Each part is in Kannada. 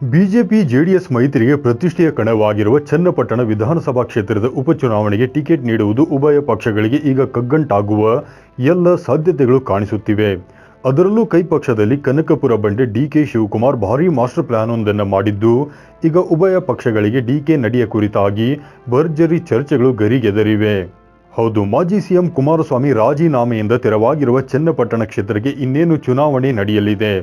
ಬಿಜೆಪಿ ಜೆಡಿಎಸ್ ಮೈತ್ರಿಗೆ ಪ್ರತಿಷ್ಠೆಯ ಕಣವಾಗಿರುವ ಚನ್ನಪಟ್ಟಣ ವಿಧಾನಸಭಾ ಕ್ಷೇತ್ರದ ಉಪಚುನಾವಣೆಗೆ ಟಿಕೆಟ್ ನೀಡುವುದು ಉಭಯ ಪಕ್ಷಗಳಿಗೆ ಈಗ ಕಗ್ಗಂಟಾಗುವ ಎಲ್ಲ ಸಾಧ್ಯತೆಗಳು ಕಾಣಿಸುತ್ತಿವೆ. ಅದರಲ್ಲೂ ಕೈ ಪಕ್ಷದಲ್ಲಿ ಕನಕಪುರ ಬಂಡೆ ಡಿಕೆ ಶಿವಕುಮಾರ್ ಭಾರೀ ಮಾಸ್ಟರ್ ಪ್ಲಾನ್ ಒಂದನ್ನು ಮಾಡಿದ್ದು, ಈಗ ಉಭಯ ಪಕ್ಷಗಳಿಗೆ ಡಿಕೆ ನಡೆಯ ಕುರಿತಾಗಿ ಭರ್ಜರಿ ಚರ್ಚೆಗಳು ಗರಿಗೆದರಿವೆ. ಹೌದು, ಮಾಜಿ ಸಿಎಂ ಕುಮಾರಸ್ವಾಮಿ ರಾಜೀನಾಮೆಯಿಂದ ತೆರವಾಗಿರುವ ಚನ್ನಪಟ್ಟಣ ಕ್ಷೇತ್ರಕ್ಕೆ ಇನ್ನೇನು ಚುನಾವಣೆ ನಡೆಯಲಿದೆ?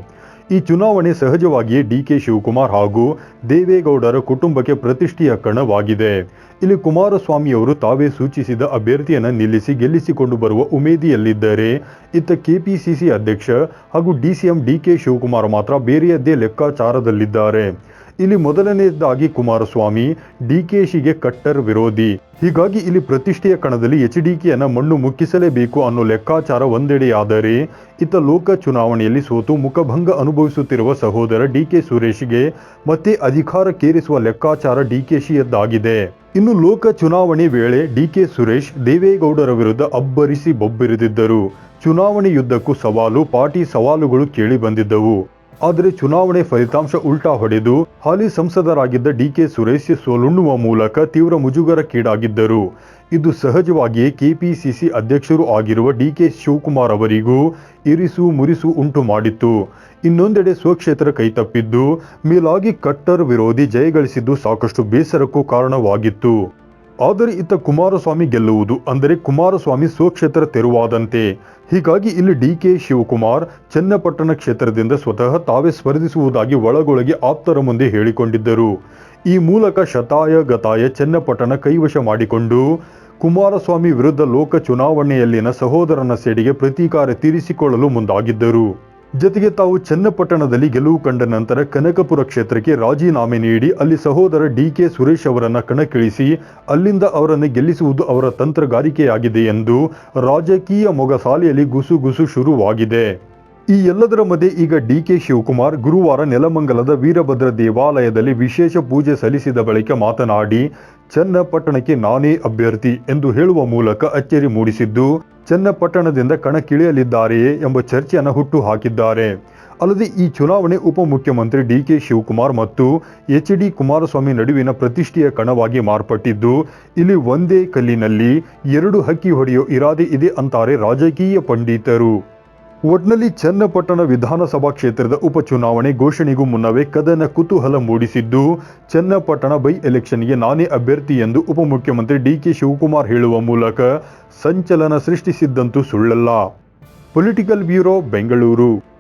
ಈ ಚುನಾವಣೆ ಸಹಜವಾಗಿಯೇ ಡಿಕೆ ಶಿವಕುಮಾರ್ ಹಾಗೂ ದೇವೇಗೌಡರ ಕುಟುಂಬಕ್ಕೆ ಪ್ರತಿಷ್ಠೆಯ ಕಣವಾಗಿದೆ. ಇಲ್ಲಿ ಕುಮಾರಸ್ವಾಮಿಯವರು ತಾವೇ ಸೂಚಿಸಿದ ಅಭ್ಯರ್ಥಿಯನ್ನು ನಿಲ್ಲಿಸಿ ಗೆಲ್ಲಿಸಿಕೊಂಡು ಬರುವ ಉಮೇದಿಯಲ್ಲಿದ್ದಾರೆ. ಇತ್ತ ಕೆಪಿಸಿಸಿ ಅಧ್ಯಕ್ಷ ಹಾಗೂ ಡಿಸಿಎಂ ಡಿಕೆ ಶಿವಕುಮಾರ್ ಮಾತ್ರ ಬೇರೆಯದ್ದೇ ಲೆಕ್ಕಾಚಾರದಲ್ಲಿದ್ದಾರೆ. ಇಲ್ಲಿ ಮೊದಲನೆಯದಾಗಿ ಕುಮಾರಸ್ವಾಮಿ ಡಿಕೆಶಿಗೆ ಕಟ್ಟರ್ ವಿರೋಧಿ. ಹೀಗಾಗಿ ಇಲ್ಲಿ ಪ್ರತಿಷ್ಠೆಯ ಕಣದಲ್ಲಿ ಎಚ್ ಡಿಕೆಯನ್ನು ಮಣ್ಣು ಮುಕ್ಕಿಸಲೇಬೇಕು ಅನ್ನೋ ಲೆಕ್ಕಾಚಾರ ಒಂದೆಡೆಯಾದರೆ ಇತ್ತ ಲೋಕ ಚುನಾವಣೆಯಲ್ಲಿ ಸೋತು ಮುಖಭಂಗ ಅನುಭವಿಸುತ್ತಿರುವ ಸಹೋದರ ಡಿಕೆ ಸುರೇಶ್ಗೆ ಮತ್ತೆ ಅಧಿಕಾರಕ್ಕೇರಿಸುವ ಲೆಕ್ಕಾಚಾರ ಡಿಕೆಶಿಯದ್ದಾಗಿದೆ ಇನ್ನು ಲೋಕ ಚುನಾವಣೆ ವೇಳೆ ಡಿಕೆ ಸುರೇಶ್ ದೇವೇಗೌಡರ ವಿರುದ್ಧ ಅಬ್ಬರಿಸಿ ಬೊಬ್ಬಿರಿದಿದ್ದರು. ಚುನಾವಣೆ ಯುದ್ಧಕ್ಕೂ ಸವಾಲು, ಪಾರ್ಟಿ ಸವಾಲುಗಳು ಕೇಳಿ ಬಂದಿದ್ದವು. ಆದರೆ ಚುನಾವಣೆ ಫಲಿತಾಂಶ ಉಲ್ಟಾ ಹೊಡೆದು ಹಾಲಿ ಸಂಸದರಾಗಿದ್ದ ಡಿಕೆ ಸುರೇಶ್ ಸೋಲುಣ್ಣುವ ಮೂಲಕ ತೀವ್ರ ಮುಜುಗರಕ್ಕೀಡಾಗಿದ್ದರು. ಇದು ಸಹಜವಾಗಿಯೇ ಕೆಪಿಸಿಸಿ ಅಧ್ಯಕ್ಷರು ಆಗಿರುವ ಡಿಕೆ ಶಿವಕುಮಾರ್ ಅವರಿಗೂ ಇರಿಸು ಮುರಿಸು ಉಂಟು ಮಾಡಿತ್ತು. ಇನ್ನೊಂದೆಡೆ ಸ್ವಕ್ಷೇತ್ರ ಕೈತಪ್ಪಿದ್ದು ಮೇಲಾಗಿ ಕಟ್ಟರ್ ವಿರೋಧಿ ಜಯಗಳಿಸಿದ್ದು ಸಾಕಷ್ಟು ಬೇಸರಕ್ಕೂ ಕಾರಣವಾಗಿತ್ತು. ಆದರೆ ಇತ್ತ ಕುಮಾರಸ್ವಾಮಿ ಗೆಲ್ಲುವುದು ಅಂದರೆ ಕುಮಾರಸ್ವಾಮಿ ಸ್ವಕ್ಷೇತ್ರ ತೆರವಾದಂತೆ. ಹೀಗಾಗಿ ಇಲ್ಲಿ ಡಿ ಕೆ ಶಿವಕುಮಾರ್ ಚನ್ನಪಟ್ಟಣ ಕ್ಷೇತ್ರದಿಂದ ಸ್ವತಃ ತಾವೇ ಸ್ಪರ್ಧಿಸುವುದಾಗಿ ಒಳಗೊಳಗೆ ಆಪ್ತರ ಮುಂದೆ ಹೇಳಿಕೊಂಡಿದ್ದರು. ಈ ಮೂಲಕ ಶತಾಯ ಗತಾಯ ಚನ್ನಪಟ್ಟಣ ಕೈವಶ ಮಾಡಿಕೊಂಡು ಕುಮಾರಸ್ವಾಮಿ ವಿರುದ್ಧ ಲೋಕ ಚುನಾವಣೆಯಲ್ಲಿನ ಸಹೋದರನ ಸೇಡಿಗೆ ಪ್ರತೀಕಾರ ತೀರಿಸಿಕೊಳ್ಳಲು ಮುಂದಾಗಿದ್ದರು. ಜತೆಗೆ ತಾವು ಚನ್ನಪಟ್ಟಣದಲ್ಲಿ ಗೆಲುವು ಕಂಡ ನಂತರ ಕನಕಪುರ ಕ್ಷೇತ್ರಕ್ಕೆ ರಾಜೀನಾಮೆ ನೀಡಿ ಅಲ್ಲಿ ಸಹೋದರ ಡಿ ಕೆ ಸುರೇಶ್ ಅವರನ್ನು ಕಣಕ್ಕಿಳಿಸಿ ಅಲ್ಲಿಂದ ಅವರನ್ನು ಗೆಲ್ಲಿಸುವುದು ಅವರ ತಂತ್ರಗಾರಿಕೆಯಾಗಿದೆ ಎಂದು ರಾಜಕೀಯ ಮೊಗಸಾಲೆಯಲ್ಲಿ ಗುಸುಗುಸು ಶುರುವಾಗಿದೆ. ಈ ಎಲ್ಲದರ ಮಧ್ಯೆ ಈಗ ಡಿ ಕೆ ಶಿವಕುಮಾರ್ ಗುರುವಾರ ನೆಲಮಂಗಲದ ವೀರಭದ್ರ ದೇವಾಲಯದಲ್ಲಿ ವಿಶೇಷ ಪೂಜೆ ಸಲ್ಲಿಸಿದ ಬಳಿಕ ಮಾತನಾಡಿ ಚನ್ನಪಟ್ಟಣಕ್ಕೆ ನಾನೇ ಅಭ್ಯರ್ಥಿ ಎಂದು ಹೇಳುವ ಮೂಲಕ ಅಚ್ಚರಿ ಮೂಡಿಸಿದ್ದು, ಚನ್ನಪಟ್ಟಣದಿಂದ ಕಣಕ್ಕಿಳಿಯಲಿದ್ದಾರೆಯೇ ಎಂಬ ಚರ್ಚೆಯನ್ನು ಹುಟ್ಟು ಹಾಕಿದ್ದಾರೆ ಅಲ್ಲದೆ ಈ ಚುನಾವಣೆ ಉಪಮುಖ್ಯಮಂತ್ರಿ ಡಿ ಕೆ ಶಿವಕುಮಾರ್ ಮತ್ತು ಎಚ್ ಡಿ ಕುಮಾರಸ್ವಾಮಿ ನಡುವಿನ ಪ್ರತಿಷ್ಠೆಯ ಕಣವಾಗಿ ಮಾರ್ಪಟ್ಟಿದ್ದು, ಇಲ್ಲಿ ಒಂದೇ ಕಲ್ಲಿನಲ್ಲಿ ಎರಡು ಹಕ್ಕಿ ಹೊಡೆಯೋ ಇರಾದೆ ಇದೆ ಅಂತಾರೆ ರಾಜಕೀಯ ಪಂಡಿತರು. ಒಟ್ನಲ್ಲಿ ಚನ್ನಪಟ್ಟಣ ವಿಧಾನಸಭಾ ಕ್ಷೇತ್ರದ ಉಪಚುನಾವಣೆ ಘೋಷಣೆಗೂ ಮುನ್ನವೇ ಕದನ ಕುತೂಹಲ ಮೂಡಿಸಿದ್ದು, ಚನ್ನಪಟ್ಟಣ ಬೈ ಎಲೆಕ್ಷನ್ಗೆ ನಾನೇ ಅಭ್ಯರ್ಥಿ ಎಂದು ಉಪಮುಖ್ಯಮಂತ್ರಿ ಡಿ ಕೆ ಶಿವಕುಮಾರ್ ಹೇಳುವ ಮೂಲಕ ಸಂಚಲನ ಸೃಷ್ಟಿಸಿದ್ದಂತೂ ಸುಳ್ಳಲ್ಲ. Political bureau, Bengaluru.